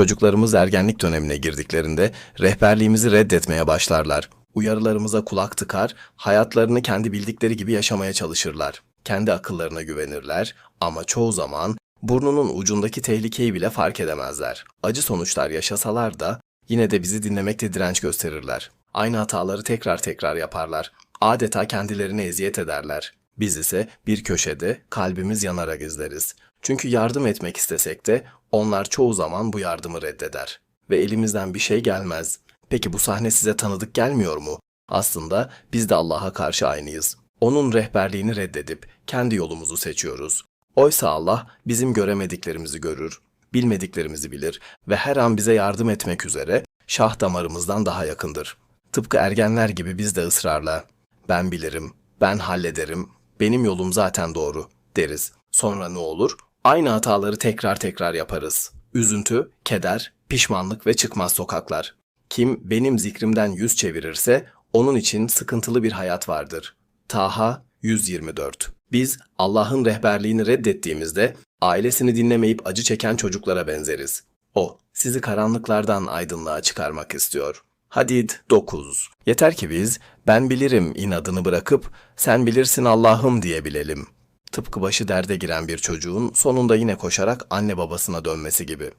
Çocuklarımız ergenlik dönemine girdiklerinde rehberliğimizi reddetmeye başlarlar. Uyarılarımıza kulak tıkar, hayatlarını kendi bildikleri gibi yaşamaya çalışırlar. Kendi akıllarına güvenirler ama çoğu zaman burnunun ucundaki tehlikeyi bile fark edemezler. Acı sonuçlar yaşasalar da yine de bizi dinlemekte direnç gösterirler. Aynı hataları tekrar tekrar yaparlar. Adeta kendilerine eziyet ederler. Biz ise bir köşede kalbimiz yanarak izleriz. Çünkü yardım etmek istesek de onlar çoğu zaman bu yardımı reddeder. Ve elimizden bir şey gelmez. Peki bu sahne size tanıdık gelmiyor mu? Aslında biz de Allah'a karşı aynıyız. Onun rehberliğini reddedip kendi yolumuzu seçiyoruz. Oysa Allah bizim göremediklerimizi görür, bilmediklerimizi bilir ve her an bize yardım etmek üzere şah damarımızdan daha yakındır. Tıpkı ergenler gibi biz de ısrarla ben bilirim, ben hallederim, benim yolum zaten doğru deriz. Sonra ne olur? Aynı hataları tekrar tekrar yaparız. Üzüntü, keder, pişmanlık ve çıkmaz sokaklar. Kim benim zikrimden yüz çevirirse onun için sıkıntılı bir hayat vardır. Taha 124 Biz Allah'ın rehberliğini reddettiğimizde ailesini dinlemeyip acı çeken çocuklara benzeriz. O sizi karanlıklardan aydınlığa çıkarmak istiyor. Hadid 9 Yeter ki biz ben bilirim inadını bırakıp sen bilirsin Allah'ım diyebilelim. Tıpkı başı derde giren bir çocuğun sonunda yine koşarak anne babasına dönmesi gibi.